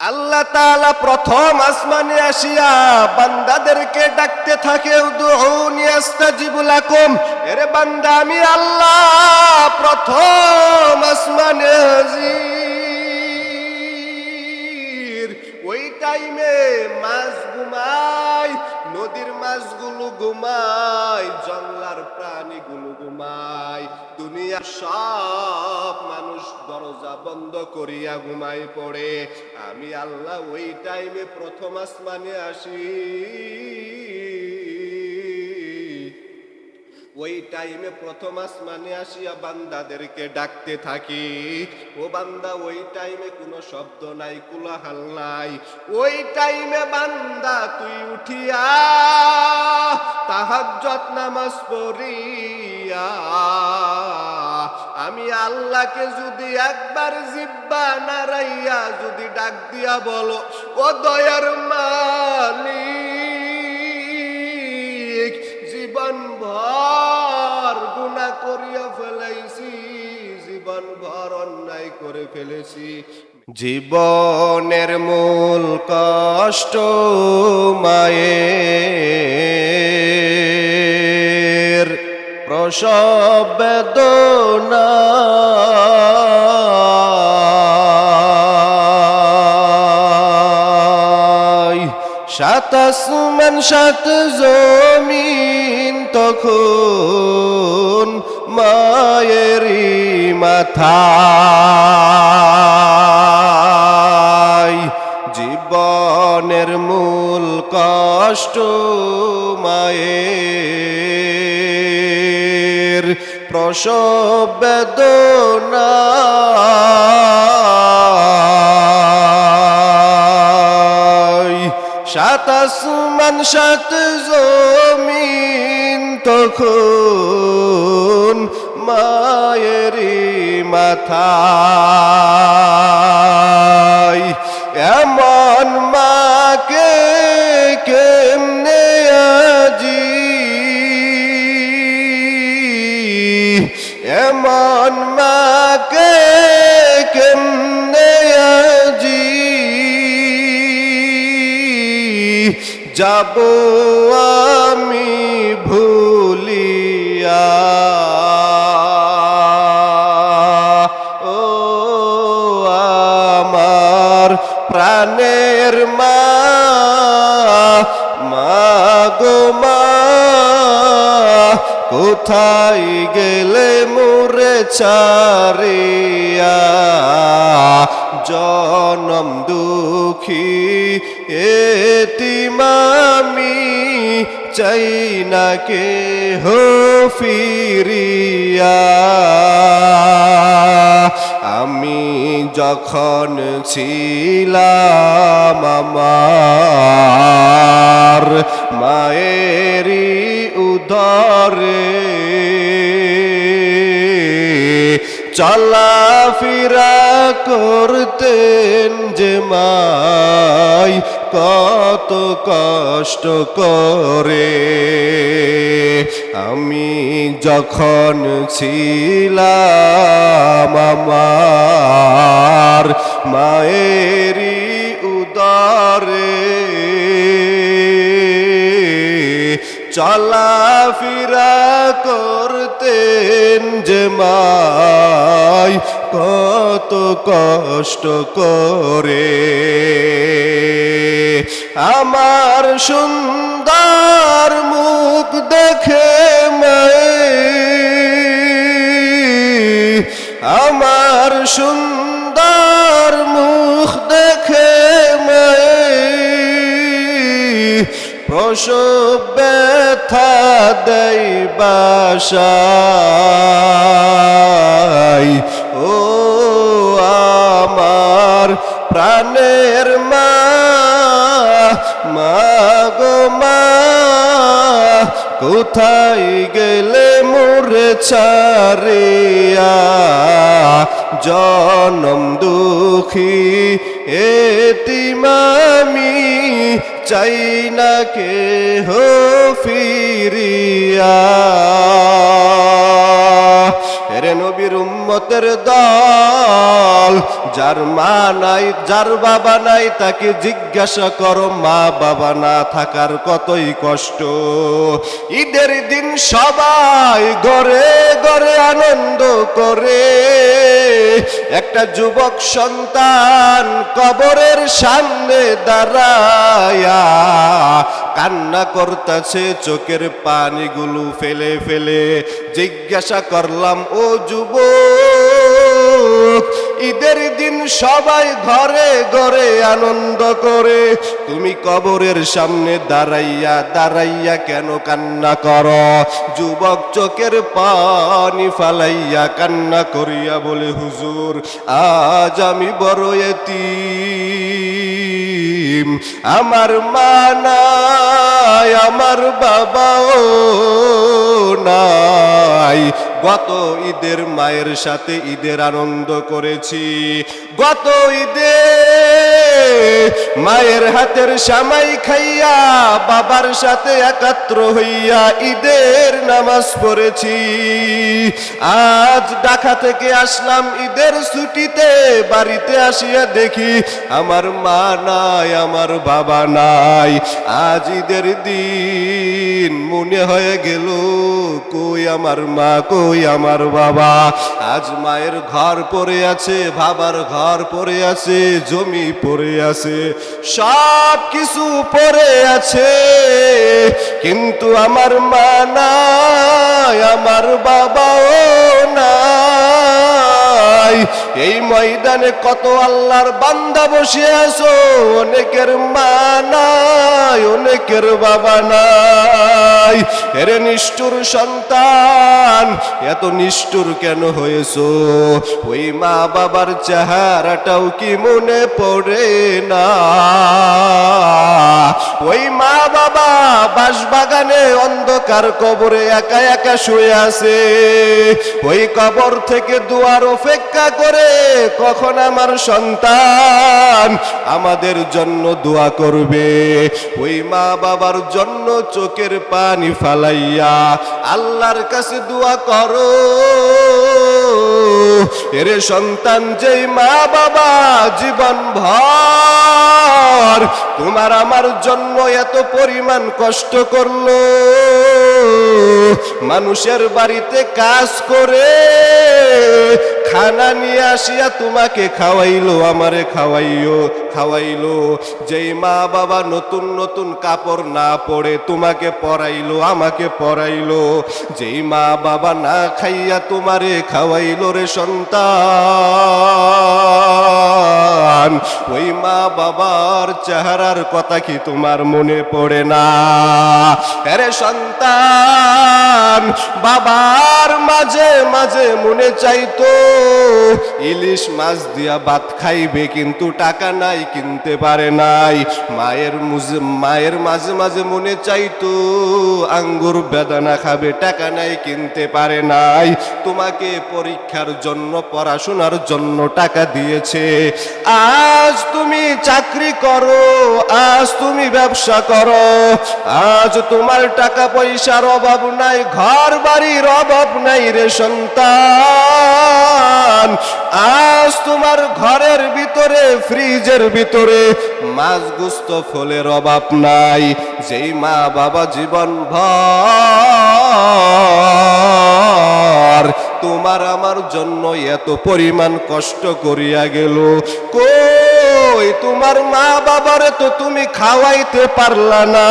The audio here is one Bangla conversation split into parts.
আল্লাহ তালা প্রথম আসমানে আসিয়া বান্দাদেরকে ডাকতে থাকে এরে বান্দা, আমি আল্লাহ প্রথম আসমানে ওই টাইমে মাছ ঘুমায়, নদীর মাছগুলো ঘুমায়, জঙ্গলার প্রাণীগুলো ঘুমায়। দুনিয়া সব মানুষ দরজা বন্ধ করিয়া ঘুমাই পড়ে। আমি আল্লাহ ওই টাইমে প্রথম আসমানে আসি। ওই টাইমে প্রথম আসমানে আসিয়া বান্দাদেরকে ডাকতে থাকি। ও বান্দা, ওই টাইমে কোনো শব্দ নাই, কুলাহাল নাই। ওই টাইমে বান্দা, তুই উঠিয়া তাহাজ্জত নামাজ পড়িয়া আমি আল্লাহকে যদি একবার জিব্বা নারাইয়া যদি ডাক দিয়া বলো, ও দয়ার মালিক জীবন ভর গুণা করিয়া ফেলাইছি জীবন ভর অন্যায় করে ফেলেছি। জীবনের মূল কষ্ট মায়ের বেদনা সাত আসমান সাত জমিন তখন মায়েরই মাথা জীবনের মূল কষ্ট প্রসব বেদনা সাত আসমান সাত জমিন তখন মায়েরি মাথায় যাব আমি ভুলিয়া। ও আমার প্রাণের মা মাগো মা কোথায় গেলে মোরে চারিয়া? জনম দুঃখী, এতিমামি চাই না কে হো ফিরিয়া। আমি যখন ছিলাম আমার মায়েরই উদরে চলাফেরা করতেন যে মাই কত কষ্ট করে। আমি যখন ছিলাম আমার মায়েরই উদরে, চলাফেরা করতেন যে মাই কত কষ্ট করে। আমার সুন্দর মুখ দেখে আমার সুন্দর মুখ দেখে প্রসব ব্যথা দেই বাসায়। প্রাণের মা মাগো মা, কোথায় গেলে মোরে ছাড়িয়া? জনম দুঃখী এতিমামি, চাই না কে হো ফিরিয়া। রে নবীর উম্মত উম্মতের দল যার মা নাই, যার বাবা নাই, তাকে জিজ্ঞাসা করো, মা বাবা না থাকার কতই কষ্ট। ঈদের দিন সবাই গড়ে গড়ে আনন্দ করে। একটা যুবক সন্তান কবরের সামনে দাঁড়ায়া কান্না করতেছে, চোখের পানিগুলো ফেলে ফেলে। জিজ্ঞাসা করলাম, ও যুবক ঈদের দিন সবাই ঘরে ঘরে আনন্দ করে। তুমি কবরের সামনে দাঁড়াইয়া দাঁড়াইয়া কেন কান্না কর? যুবক চোখের পানি ফালাইয়া কান্না করিয়া বলে, হুজুর, আজ আমি বড় এতিম। আমার মা নাই, আমার বাবাও নাই। গত ঈদের মায়ের সাথে ঈদের আনন্দ করেছি। গত ঈদে মায়ের হাতের সামাই খাইয়া, বাবার সাথে একাত্র হইয়া ঈদের নামাজ পড়েছি। আজ ঢাকা থেকে আসলাম ঈদের ছুটিতে, বাড়িতে আসিয়া দেখি আমার মা নাই, আমার বাবা নাই। আজ ঈদের দিন মনে হয়ে গেল, কই আমার মা, কই আমার বাবা? আজ মায়ের ঘর পড়ে আছে, বাবার ঘর পড়ে আছে, জমি পড়ে আছে। সব কিছু পড়ে আছে, কিন্তু আমার মা নাই, আমার বাবাও নাই। এই ময়দানে কত আল্লাহর বান্দা বসে আছো, অনেকের মা নাই, অনেকের বাবা নাই। এরে নিষ্ঠুর সন্তান, এত নিষ্ঠুর কেন হয়েছো? ওই মা বাবার চেহারাটাও কি মনে পড়ে? না। ওই মা বাবা বাঁশবাগানে অন্ধকার কবরে একা একা শুয়ে আছে। ওই কবর থেকে দুয়ার অপেক্ষা করে কখন আমার সন্তান আমাদের জন্য দোয়া করবে? ওই মা বাবার জন্য চোখের পানি ফালাইয়া আল্লাহর কাছে দোয়া করো। এরে সন্তান, যেই মা বাবা জীবন ভর তোমার আমার জন্য এত পরিমাণ কষ্ট করল। মানুষের বাড়িতে কাজ করে খানা নিয়ে আসিয়া তোমাকে খাওয়াইলো, আমারে খাওয়াইও, খাওয়াইলো। যেই মা বাবা নতুন নতুন কাপড় না পরে তোমাকে পরাইলো, আমাকে পরাইলো। যেই মা বাবা না খাইয়া তোমারে খাওয়াইলো রে সন্তান, ওই মা বাবার চেহারার কথা কি তোমার মনে পড়ে না? আরে সন্তান, বাবার মাঝে মাঝে মনে চাইতো ইলিশ মাছ দিয়া ভাত খাইবে, কিন্তু টাকা নাই, কিনতে পারে নাই। মায়ের মায়ের মাঝে মাঝে মনে চাইতো, আঙ্গুর বেদানা খাবে, টাকা নাই, কিনতে পারে নাই। তোমাকে পরীক্ষার জন্য, পড়াশোনার জন্য টাকা দিয়েছে। আজ তুমি চাকরি করো, আজ তুমি ব্যবসা করো। আজ তোমার টাকা পয়সার অভাব নাই, ঘর বাড়ির অভাব নাই রে সন্তান। আজ তোমার ঘরের ভিতরে, ফ্রিজের ভিতরে মাছ গুস্ত ফলের অভাব নাই, যেই মা বাবা জীবন ভর। তোমার আমার জন্য এত পরিমাণ কষ্ট করিয়া গেল। কই তোমার মা বাবার তো তুমি খাওয়াইতে পারলা না।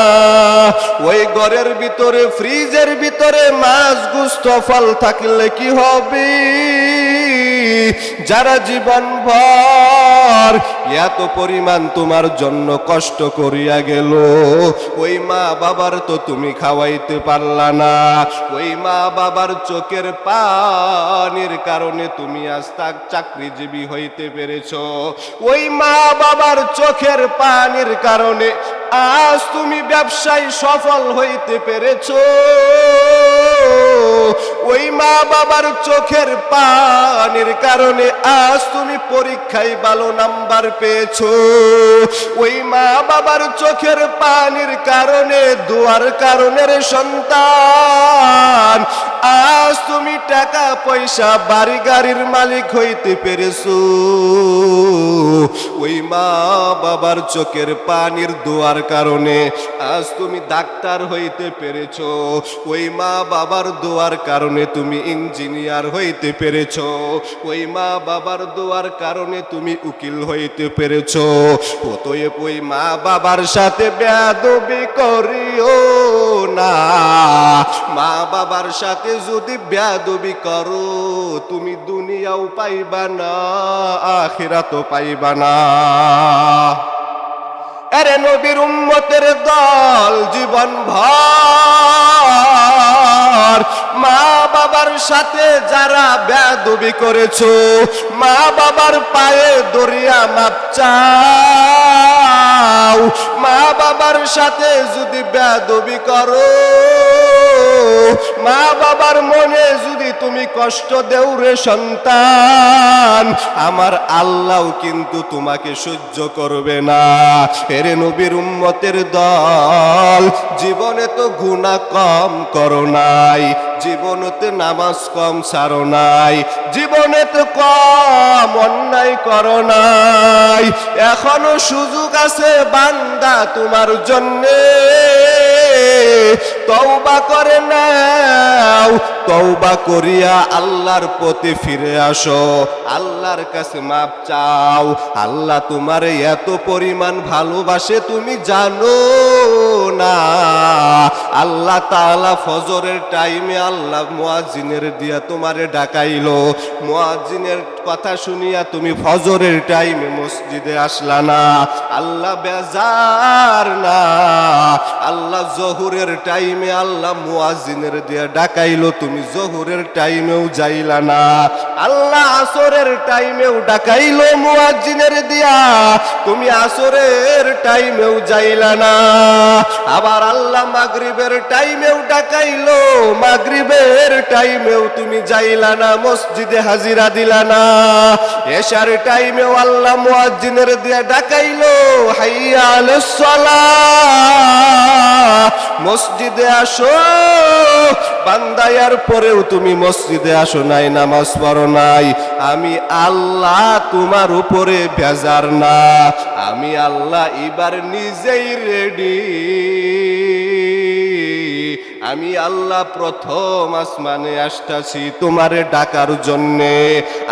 ওই ঘরের ভিতরে, ফ্রিজের ভিতরে মাছ গুস্ত ফল থাকলে কি হবে? যারা জীবন ভর এত পরিমাণ তোমার জন্য কষ্ট করিয়া গেল, ওই মা বাবার তো তুমি খাওয়াইতে পারলা না। ওই মা বাবার চোখের পানির কারণে তুমি আজ তাক চাকরিজীবী হইতে পেরেছ। ওই মা বাবার চোখের পানির কারণে আজ তুমি ব্যবসায় সফল হইতে পেরেছ। ওই মা বাবার চোখের পানির কারণে আজ তুমি পরীক্ষায় ভালো নাম্বার পেয়েছ। ওই মা বাবার চোখের পানির কারণে, দোয়ার কারণের সন্তান, আজ তুমি টাকা পয়সা বাড়ি গাড়ির মালিক হইতে পেরেছ। ওই মা বাবার চোখের পানির দোয়ার কারণে আজ তুমি ডাক্তার হইতে পেরেছ। ওই মা বাবার দোয়ার কারণে তুমি ইঞ্জিনিয়ার হইতে পেরেছ। ওই মা বাবার দোয়ার কারণে তুমি উকিল হইতে পেরেছ। অতএব ওই মা বাবার সাথে বেয়াদবি করিও না। মা বাবার সাথে যদি বেয়াদবি করো, তুমি দুনিয়াও পাইবা না, আখিরাতও পাইবা না। আরে নবীর উম্মতের দল জীবন ভর। মা বাবার সাথে যারা বেদবি করেছ মা বাবার পায়ে দরিয়া মাপ চাও মা বাবার সাথে যদি বেদবি করো, মা বাবার মনে যদি তুমি কষ্ট দেও রে সন্তান, আমার আল্লাহ কিন্তু তোমাকে সহ্য করবে না। এরে নবীর উম্মতের দল, জীবনে তো গুণা কম করো নাই। জীবনতে নামাজ কম সারো নাই। জীবনে তো কম অন্যায় করো নাই। এখনও সুযোগ আছে বান্দা তোমার জন্যে। তওবা করে নাও। তওবা করিয়া আল্লাহর প্রতি ফিরে আসো। আল্লাহর কাছে মাপ চাও। আল্লাহ তোমার এত পরিমাণ ভালোবাসে, তুমি জানো না। আল্লাহ তাআলা ফজরের টাইমে আল্লাহ মুয়াজ্জিনের দিয়া তোমারে ডাকাইলো। মুয়াজ্জিনের কথা শুনিয়া তুমি ফজরের টাইমে মসজিদে আসলা না। আল্লাহ বেজার না। আল্লাহ জহুরের টাইমে আল্লাহ মুয়াজ্জিনের দিয়া ডাকাইলো, তুমি জহুরের টাইমেও যাইলা না। আল্লাহ আসরের টাইমেও ডাকাইলো মুয়াজ্জিনের দিয়া। তুমি আসরের টাইমেও যাইলা না। আবার আল্লাহ মাগরিবের টাইমেও ডাকাইলো, মাগরিবের টাইমেও তুমি যাইলা না, মসজিদে হাজিরা দিলা না। এশার টাইমেও আল্লাহ মুয়াজ্জিনের দিয়া ডাকাইলো, হাইয়া আলাস সালাহ মসজিদে আসো বান্দায়ার পরেও তুমি মসজিদে আসো নাই, নামাজ পড়ো নাই। আমি আল্লাহ তোমার উপরে বেজার না। আমি আল্লাহ এবার নিজেই রেডি আমি আল্লাহ প্রথম আসমানে আসতাছি তোমারে ডাকার জন্যে।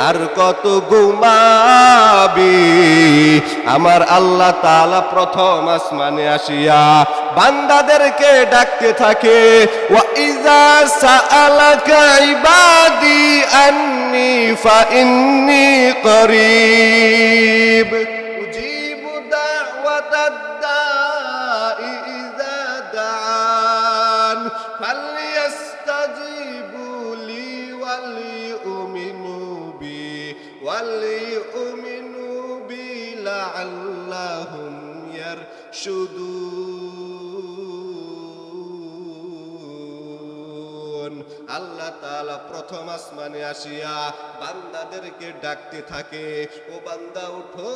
আর কত ঘুমাবি? আমার আল্লাহ তালা প্রথম আসমানে আসিয়া বান্দাদেরকে ডাকতে থাকে, ওয়া ইজা আন্নি ফা ইন্নি করিব। দাই ইজা দাআন ফালইস্তাজিবু লি ওয়ালিউমিনু বি ওয়ালিউমিনু বি লাআল্লাহুম ইয়ারশুদুন আল্লাহ তাআলা প্রথম আসমানে আসিয়া বান্দাদেরকে ডাকতে থাকে, ও বান্দা উঠো।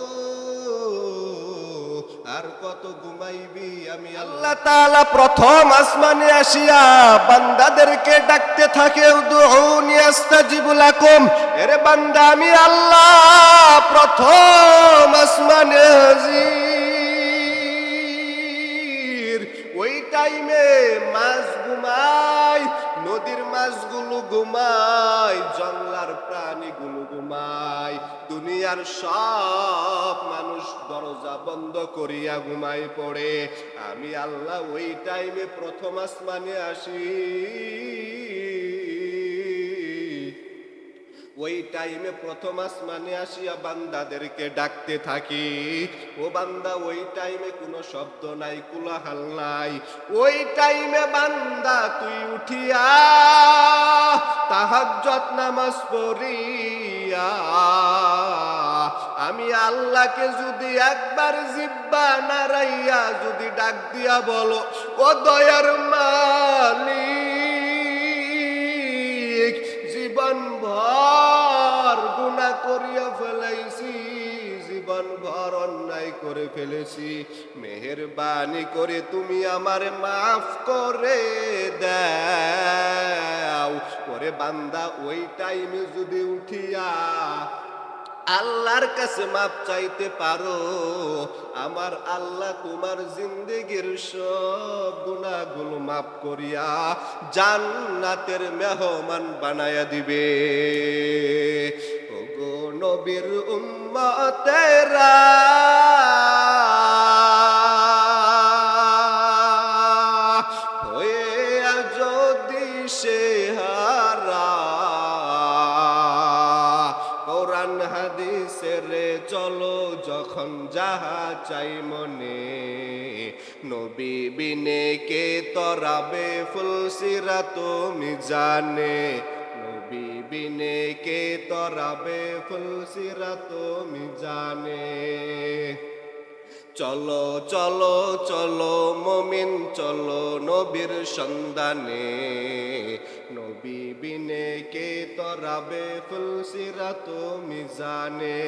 আর কত ঘুমাইবি আমি আল্লাহ। তাআলা প্রথম আসমানে আসিয়া বান্দাদেরকে ডাকতে থাকে উদউনি আস্তাজিবু লাকুম। এরে বান্দা, আমি আল্লাহ প্রথম আসমানে হাজির। ওই টাইমে মাছ ঘুমায়, নদীর মাছগুলো ঘুমায়, জঙ্গলার প্রাণীগুলো ঘুমায়, দুনিয়ার সব মানুষ দরজা বন্ধ করিয়া ঘুমাই পড়ে। আমি আল্লাহ ওই টাইমে প্রথম আসমানে আসি। ওই টাইমে প্রথম আসমানে আসিয়া বান্দাদেরকে ডাকতে থাকি। ও বান্দা, ওই টাইমে কোনো শব্দ নাই, কুলাহাল নাই। ওই টাইমে বান্দা, তুই উঠিয়া তাহাজ্জত নামাজ পড়িয়া আমি আল্লাহকে যদি একবার জিব্বা নারাইয়া যদি ডাক দিয়া বলো, ও দয়ার মালিক জীবন ভর গুণা করিয়া ফেলাইছি জীবন ভর অন্যায় করে ফেলেছি। মেহেরবানি করে তুমি আমার মাফ করে দাও। ওরে বান্দা, ওই টাইমে যদি উঠিয়া আল্লাহর কাছে মাপ চাইতে পারো, আমার আল্লাহ তোমার জিন্দেগির সব গুণাগুলো মাপ করিয়া জান্নাতের মেহমান বানায়া দিবে। ওগো নবীর উম্মতেরা যখন যাহা চাই মনে। নবী বিনে কে তরাবে ফুলসিরা তুমি জানে। নবী বিনে কে তরাবে ফুলসিরা তুমি জানে। চলো চলো চলো মমিন, চলো নবীর সন্ধানে। নবী বিনে কে তরাবে ফুলসিরা তুমি জানে।